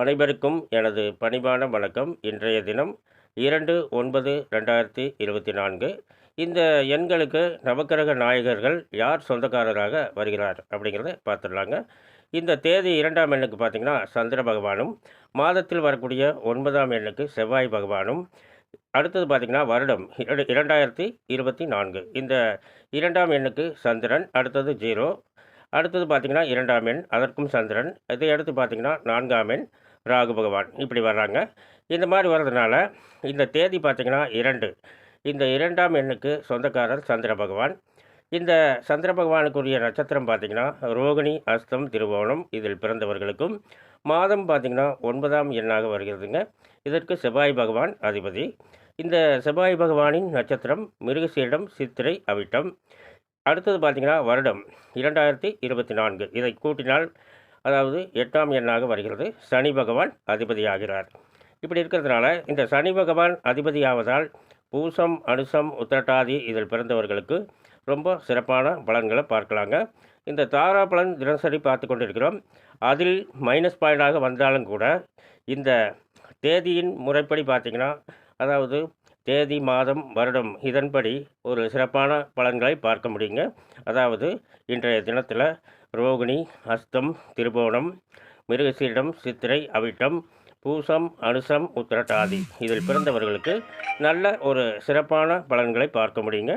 அனைவருக்கும் எனது பணிவான வணக்கம். இன்றைய தினம் இரண்டு ஒன்பது ரெண்டாயிரத்தி இருபத்தி நான்கு. இந்த எண்களுக்கு நவக்கிரக நாயகர்கள் யார் சொந்தக்காரராக வருகிறார் அப்படிங்கிறத பார்த்துடலாங்க. இந்த தேதி இரண்டாம் எண்ணுக்கு பார்த்திங்கன்னா சந்திர பகவானும் மாதத்தில் வரக்கூடிய ஒன்பதாம் எண்ணுக்கு செவ்வாய் பகவானும் அடுத்தது பார்த்திங்கன்னா வருடம் இரண்டாயிரத்தி இருபத்தி நான்கு. இந்த இரண்டாம் எண்ணுக்கு சந்திரன் அடுத்தது ஜீரோ. அடுத்தது பார்த்திங்கன்னா இரண்டாம் எண் அதற்கும் சந்திரன். இதை அடுத்து பார்த்திங்கன்னா நான்காம் எண் ராகு பகவான் இப்படி வர்றாங்க. இந்த மாதிரி வர்றதுனால இந்த தேதி பார்த்திங்கன்னா இரண்டு. இந்த இரண்டாம் எண்ணுக்கு சொந்தக்காரர் சந்திர பகவான். இந்த சந்திர பகவானுக்குரிய நட்சத்திரம் பார்த்திங்கன்னா ரோகிணி அஸ்தம் திருவோணம் இதில் பிறந்தவர்களுக்கும். மாதம் பார்த்திங்கன்னா ஒன்பதாம் எண்ணாக வருகிறதுங்க. இதற்கு செவ்வாய் பகவான் அதிபதி. இந்த செவ்வாய் பகவானின் நட்சத்திரம் மிருகசீடம் சித்திரை அவிட்டம். அடுத்தது பார்த்திங்கன்னா வருடம் இரண்டாயிரத்தி இருபத்தி நான்கு. இதை கூட்டினால் அதாவது எட்டாம் எண்ணாக வருகிறது. சனி பகவான் அதிபதியாகிறார். இப்படி இருக்கிறதுனால இந்த சனி பகவான் அதிபதியாவதால் பூசம் அனுசம் உத்திரட்டாதி இதில் பிறந்தவர்களுக்கு ரொம்ப சிறப்பான பலன்களை பார்க்கலாங்க. இந்த தாரா பலன் தினசரி பார்த்து கொண்டிருக்கிறோம். அதில் மைனஸ் பாயிண்டாக வந்தாலும் கூட இந்த தேதியின் முறைப்படி பார்த்திங்கன்னா அதாவது தேதி மாதம் வருடம் இதன்படி ஒரு சிறப்பான பலன்களை பார்க்க முடியுங்க. அதாவது இன்றைய தினத்தில் ரோகிணி அஸ்தம் திருபோணம் மிருகசீரிடம் சித்திரை அவிட்டம் பூசம் அனுசம் உத்திரட்டாதி இதில் பிறந்தவர்களுக்கு நல்ல ஒரு சிறப்பான பலன்களை பார்க்க முடியுங்க.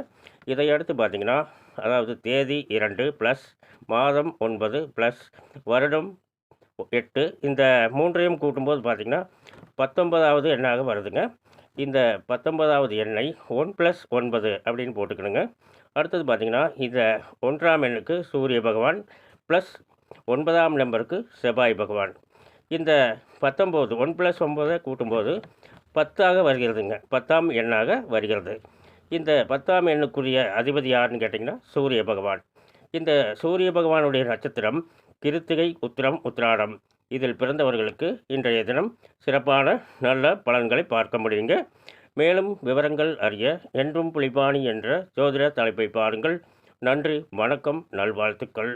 இதையடுத்து பார்த்திங்கன்னா அதாவது தேதி இரண்டு ப்ளஸ் மாதம் ஒன்பது ப்ளஸ் வருடம் எட்டு இந்த மூன்றையும் கூட்டும்போது பார்த்திங்கன்னா பத்தொன்பதாவது எண்ணாக வருதுங்க. இந்த பத்தொன்பதாவது எண்ணை ஒன் ப்ளஸ் ஒன்பது அப்படின்னு போட்டுக்கணுங்க. அடுத்தது பார்த்திங்கன்னா இந்த ஒன்றாம் எண்ணுக்கு சூரிய பகவான் ப்ளஸ் ஒன்பதாம் நம்பருக்கு செவ்வாய் பகவான். இந்த பத்தொம்போது ஒன் ப்ளஸ் ஒம்பதை கூட்டும்போது பத்தாக வருகிறதுங்க. பத்தாம் எண்ணாக வருகிறது. இந்த பத்தாம் எண்ணுக்குரிய அதிபதி யாருன்னு கேட்டிங்கன்னா சூரிய பகவான். இந்த சூரிய பகவானுடைய நட்சத்திரம் கிருத்திகை உத்திரம் உத்திராடம். இதில் பிறந்தவர்களுக்கு இன்றைய தினம் சிறப்பான நல்ல பலன்களை பார்க்க முடியுங்க. மேலும் விவரங்கள் அறிய என்றும் புலிபாணி என்ற ஜோதிட தலைப்பை பாருங்கள். நன்றி வணக்கம் நல்வாழ்த்துக்கள்.